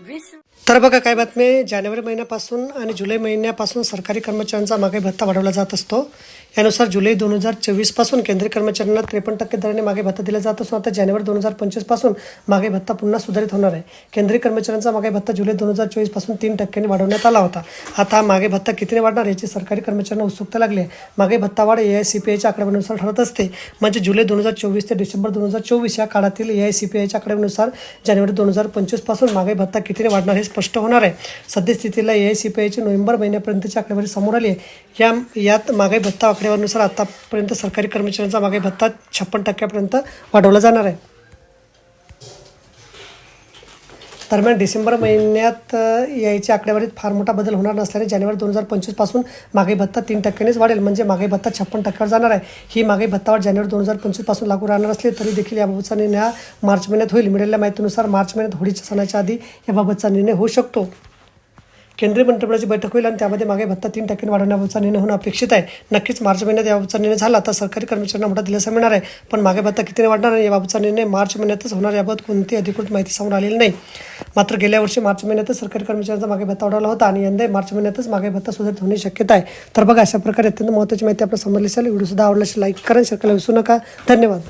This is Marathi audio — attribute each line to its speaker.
Speaker 1: तर बघा काय बातमी? जानेवारी महिन्यापासून आणि जुलै महिन्यापासून सरकारी कर्मचाऱ्यांचा मागे भत्ता वाढवला जात असतो. यानुसार जुलै दोन हजार चोवीसपासून केंद्रीय कर्मचाऱ्यांना त्रेपन्न टक्के दराने मागे भत्ता दिला जात असून आता जानेवारी दोन हजार पंचवीसपासून मागे भत्ता पुन्हा सुधारित होणार आहे. केंद्रीय कर्मचाऱ्यांचा मागे भत्ता जुलै दोन हजार चोवीसपासून तीन टक्क्यांनी वाढवण्यात आला होता. आता हा मागे भत्ता कितीने वाढणार याची सरकारी कर्मचाऱ्यांना उत्सुकता लागली आहे. मागे भत्ता वाढ ए आय सी पी आयच्या आकडेवारीनुसार ठरत असते. म्हणजे जुलै दोन हजार चोवीस ते डिसेंबर दोन हजार चोवीस या काळातील ए आय सी पी आयच्या आकडेवारीनुसार जानेवारी दोन हजार पंचवीसपासून मागे भत्ता कितीने वाढणार हे स्पष्ट होणार आहे. सद्यस्थितीला ए आय सी पी आयची नोव्हेंबर महिन्यापर्यंतची आकडेवारी समोर आली आहे. या यात मागे भत्ता आकडेवारीनुसार आतापर्यंत सरकारी कर्मचाऱ्यांचा मागे भत्ता छप्पन टक्क्यापर्यंत वाढवला जाणार आहे. दरम्यान डिसेंबर महिन्यात यायच्या आकडेवारीत फार मोठा बदल होणार नसल्याने जानेवारी दोन हजार पंचवीसपासून मागे भत्ता तीन टक्क्यांनीच वाढेल. म्हणजे मागे भत्ता छप्पन टक्क्यावर जाणार आहे. ही मागे भत्तावाढ जानेवारी दोन हजार पंचवीसपासून लागू राहणार असली तरी देखील याबाबतचा निर्णय हा मार्च महिन्यात होईल. मिळालेल्या माहितीनुसार मार्च महिन्यात होळीच्या सणाच्या आधी याबाबतचा निर्णय होऊ शकतो. केंद्रीय मंत्रिमंडळाची बैठक होईल आणि त्यामध्ये मागे भत्ता तीन टक्क्यांनी वाढवण्याबाबतचा निर्णय होणं अपेक्षित आहे. नक्कीच मार्च महिन्यात याबाबतचा निर्णय झाला तर सरकारी कर्मचाऱ्यांना मोठा दिलासा मिळणार आहे. पण मागे भत्ता कितीने वाढणार आहे याबाबतचा निर्णय मार्च महिन्यातच होणार याबाबत कोणती अधिकृत माहिती समोर आलेली नाही. मात्र गेल्या वर्षी मार्च महिन्यातच सरकारी कर्मचाऱ्यांचा मागे भत्ता वाढवला होता आणि यंदा मार्च महिन्यातच मागे भत्ता सुधारित होण्याची शक्यता आहे. तर बघा अशा प्रकारे अत्यंत महत्त्वाची माहिती आपल्याला समजली असेल व्हिडिओ सुद्धा आवडला लाईक करा शेअर करायला विसरू नका. धन्यवाद.